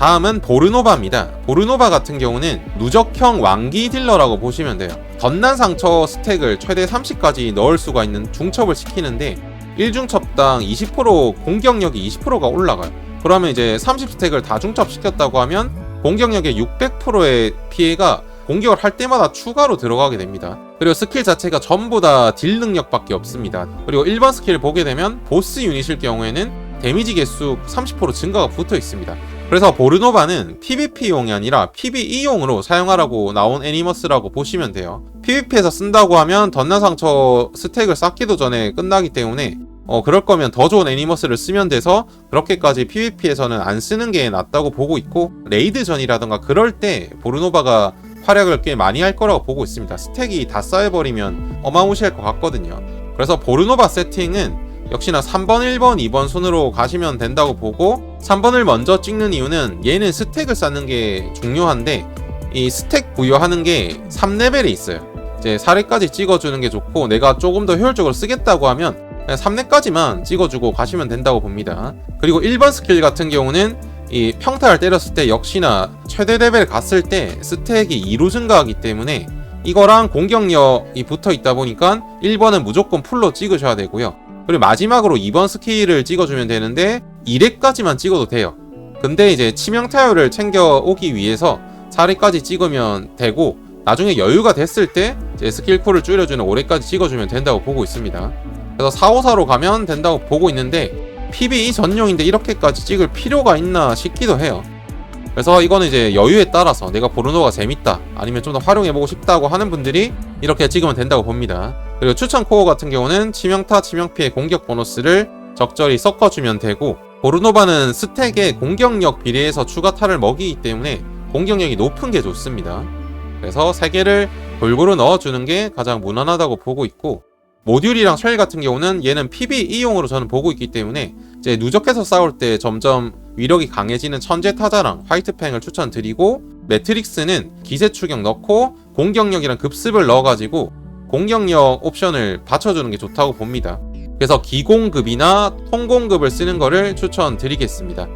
다음은 보르노바입니다. 보르노바 같은 경우는 누적형 왕기 딜러라고 보시면 돼요. 덧난 상처 스택을 최대 30까지 넣을 수가 있는 중첩을 시키는데 1중첩당 20% 공격력이 20%가 올라가요. 그러면 이제 30스택을 다 중첩시켰다고 하면 공격력의 600%의 피해가 공격을 할 때마다 추가로 들어가게 됩니다. 그리고 스킬 자체가 전부 다 딜 능력밖에 없습니다. 그리고 일반 스킬을 보게 되면 보스 유닛일 경우에는 데미지 개수 30% 증가가 붙어 있습니다. 그래서 보르노바는 PVP용이 아니라 PVE용으로 사용하라고 나온 애니머스라고 보시면 돼요. PVP에서 쓴다고 하면 덧난 상처 스택을 쌓기도 전에 끝나기 때문에 어 그럴 거면 더 좋은 애니머스를 쓰면 돼서 그렇게까지 PVP에서는 안 쓰는 게 낫다고 보고 있고 레이드전이라던가 그럴 때 보르노바가 활약을 꽤 많이 할 거라고 보고 있습니다. 스택이 다 쌓여버리면 어마무시할 것 같거든요. 그래서 보르노바 세팅은 역시나 3번, 1번, 2번 순으로 가시면 된다고 보고 3번을 먼저 찍는 이유는 얘는 스택을 쌓는 게 중요한데 이 스택 부여하는 게 3레벨에 있어요. 이제 4례까지 찍어주는 게 좋고 내가 조금 더 효율적으로 쓰겠다고 하면 그냥 3례까지만 찍어주고 가시면 된다고 봅니다. 그리고 1번 스킬 같은 경우는 이 평타를 때렸을 때 역시나 최대 레벨 갔을 때 스택이 2로 증가하기 때문에 이거랑 공격력이 붙어 있다 보니까 1번은 무조건 풀로 찍으셔야 되고요. 그리고 마지막으로 2번 스킬을 찍어주면 되는데 2렙까지만 찍어도 돼요. 근데 이제 치명 타율을 챙겨 오기 위해서 4렙까지 찍으면 되고 나중에 여유가 됐을 때 스킬쿨을 줄여주는 5렙까지 찍어주면 된다고 보고 있습니다. 그래서 454로 가면 된다고 보고 있는데 PBE 전용인데 이렇게까지 찍을 필요가 있나 싶기도 해요. 그래서 이거는 이제 여유에 따라서 내가 보르노가 재밌다 아니면 좀 더 활용해보고 싶다고 하는 분들이 이렇게 찍으면 된다고 봅니다. 그리고 추천 코어 같은 경우는 치명타, 치명피해 공격 보너스를 적절히 섞어주면 되고 보르노바는 스택의 공격력 비례해서 추가타를 먹이기 때문에 공격력이 높은 게 좋습니다. 그래서 3개를 골고루 넣어주는 게 가장 무난하다고 보고 있고 모듈이랑 쉘 같은 경우는 얘는 PVE용으로 저는 보고 있기 때문에 이제 누적해서 싸울 때 점점 위력이 강해지는 천재 타자랑 화이트팽을 추천드리고 매트릭스는 기세 추격 넣고 공격력이랑 급습을 넣어가지고 공격력 옵션을 받쳐주는 게 좋다고 봅니다. 그래서 기공급이나 통공급을 쓰는 거를 추천드리겠습니다.